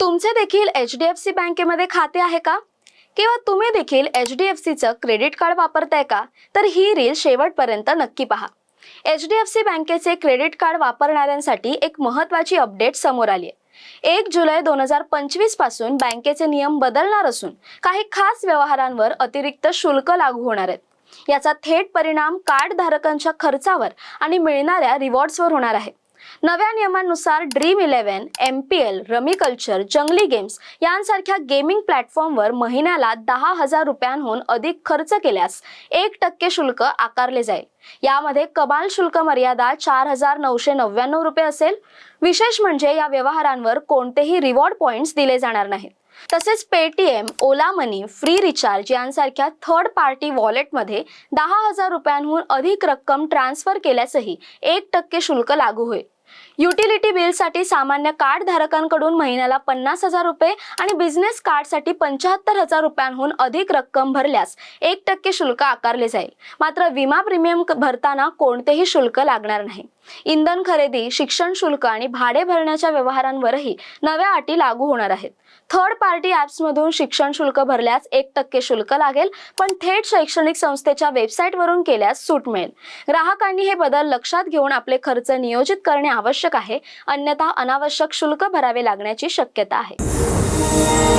तुमचे देखील H D F C बँकेमध्ये खाते आहे का? किंवा तुम्ही देखील एच डी एफ सीचं क्रेडिट कार्ड वापरताय का? तर ही रील शेवटपर्यंत नक्की पहा. एच डी एफ सी बँकेचे क्रेडिट कार्ड वापरणाऱ्यांसाठी एक महत्त्वाची अपडेट समोर आली आहे एक जुलै दोन हजार पंचवीसपासून बँकेचे नियम बदलणार असून काही खास व्यवहारांवर अतिरिक्त शुल्क लागू होणार आहेत. याचा थेट परिणाम कार्डधारकांच्या खर्चावर आणि मिळणाऱ्या रिवॉर्ड्सवर होणार आहे. नव्या नियमांनुसार dream eleven M P L rummy culture Junglee games यांसारख्या गेमिंग प्लॅटफॉर्मवर महिन्याला दहा हजार रुपयांहून अधिक खर्च केल्यास एक टक्के शुल्क आकारले जाईल. यामध्ये कमाल शुल्क मर्यादा चार हजार नऊशे नव्याण्णव रुपये असेल. विशेष म्हणजे या व्यवहारांवर कोणतेही रिवॉर्ड पॉइंट्स दिले जाणार नाहीत. तसेच Paytm Ola money free recharge यांसारख्या थर्ड पार्टी वॉलेटमध्ये दहा हजार रुपयांहून अधिक रक्कम ट्रान्सफर केल्यासही एक टक्के शुल्क लागू होईल. युटिलिटी बिलसाठी सामान्य कार्ड धारकांकडून महिन्याला पन्नास हजार रुपये आणि बिझनेस कार्डसाठी पंच्याहत्तर हजार रुपयांहून अधिक रक्कम भरल्यास एक टक्के शुल्क आकारले जाईल. मात्र विमा प्रीमियम भरताना कोणतेही शुल्क लागणार नाही. इंधन खरेदी शिक्षण शुल्क आणि भाडे भरण्याच्या व्यवहारांवरही नव्या अटी लागू होणार आहेत. थर्ड पार्टी ॲप्समधून शिक्षण शुल्क भरल्यास एक टक्के शुल्क लागेल पण थेट शैक्षणिक संस्थेच्या वेबसाईटवरून केल्यास सूट मिळेल. ग्राहकांनी हे बदल लक्षात घेऊन आपले खर्च नियोजित करणे आवश्यक आहे. अन्यथा अनावश्यक शुल्क भरावे लागण्याची शक्यता आहे.